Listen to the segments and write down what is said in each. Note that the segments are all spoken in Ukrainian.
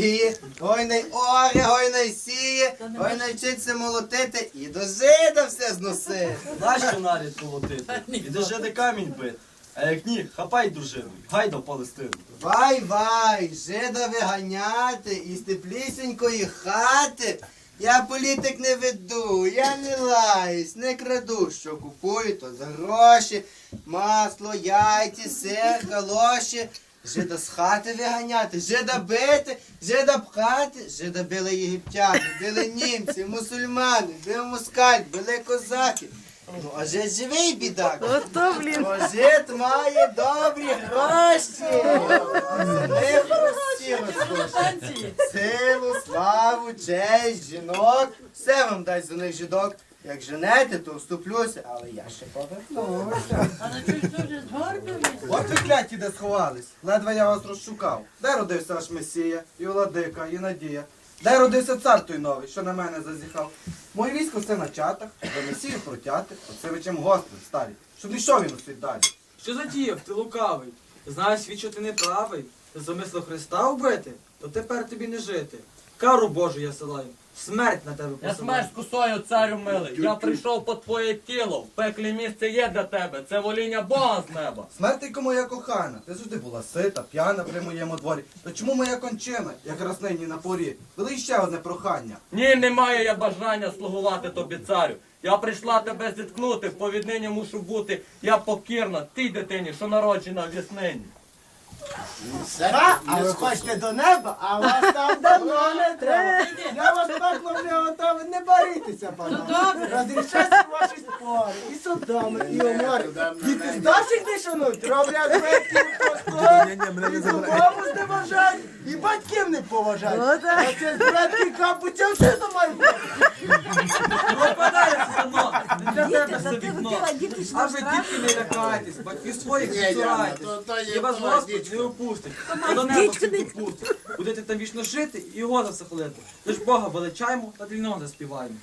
сіє, ой не оре, ой не сіє, ой не вчиться молотити і до жида все зносить. Нащо наряд колотити? Іди жиди камінь бити. А як ні, хапай дружину, гай до Палестину. Вай, вай, жида виганяти із теплісінької хати. Я політик не веду, я не лаюсь, не краду, що купую, то за гроші, масло, яйці, сир, галоші. Жида з хати виганяти, жида бити, жида пхати, жида били єгиптяни, били німці, мусульмани, били москаль, били козаки. Ну, а жид живий бідак. Ото, блін. Бо жид має добрі гроші. За них. Силу, славу, честь, жінок. Все вам дасть за них жідок. Як женете, то вступлюся, але я ще повернуся. Але чого ж дуже згорбили? От ви кляті де сховались. Ледве я вас розшукав. Де родився аж Месія, і Владика, і Надія? Де родився цар той новий, що на мене зазіхав? Моє військо все на чатах, до Месію протяти, оце ви чим гостем старі, щоб не йшов він усвіт далі. Що затіяв, ти лукавий? Знаєш, світ, що ти не правий. Замислив Христа вбити, то тепер тобі не жити. Кару Божу я силаю, смерть на тебе Я смерть кусою, царю милий. Я прийшов по твоє тіло. В пеклі місце є для тебе. Це воління Бога з неба. Смертико моя кохана, ти завжди була сита, п'яна при моєму дворі. То чому моя кончина, як раз нині на порі? Вели ще одне прохання. Ні, не маю я бажання слугувати тобі, царю. Я прийшла тебе зіткнути, повіднині мушу бути. Я покірна тій дитині, що народжена в віснині. Сара, а ви хочете до неба, а вас там давно не треба. Я вас пекло вже готовий, не борітеся, пане. Розрішайте ваші спори, і судоми, і умори. Діти здавших не шануть, роблять предків простор, і духову зневажають, і батьків не поважають. Ну. А це з предків капуця все до має бути. Пропадає синок, не для тебе Діти, все ти вікно. діти ж А ви дітки не лякайтесь, батьків своїх не цурайтесь. І вас Господь не опустить, а до неба всіх не- допустить. Будете там вічно жити і його за все хвалити. Тож Бога величаємо та дрільно заспіваємо.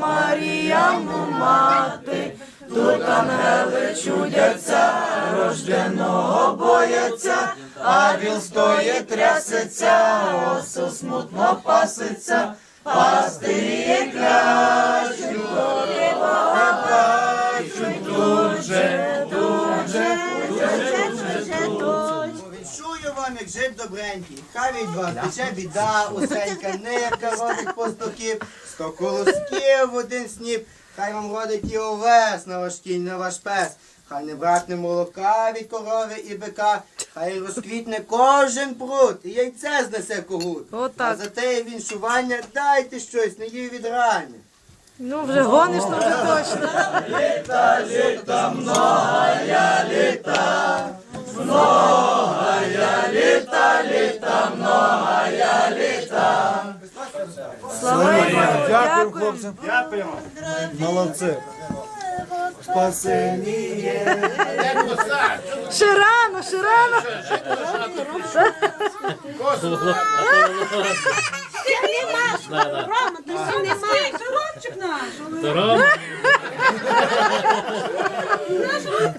Маріяну мати, тут ангели чудяться, рожденого бояться, а віл стоїть трясеться, осел смутно паситься, пастирі клящуть, плачуть дуже, дуже, дуже. Повіншую вам, як жит добренький, хай від вас тече біда, усенька нирка родить пастухів, сто колосків в один сніп, хай вам родить і овес на ваш кінь, на ваш пес. Хай не братне молока від корови і бика, хай розквітне кожен пруд, і яйце знесе когут. Отак. А за те віншування дайте щось, не їв від рани. Ну, вже гониш, то вже точно. Слава Богу, дякуємо хлопцям. Молодці. Спасені. Ще рано, ще рано. Рома, ти що не маєш? Ромчик наш. Боже,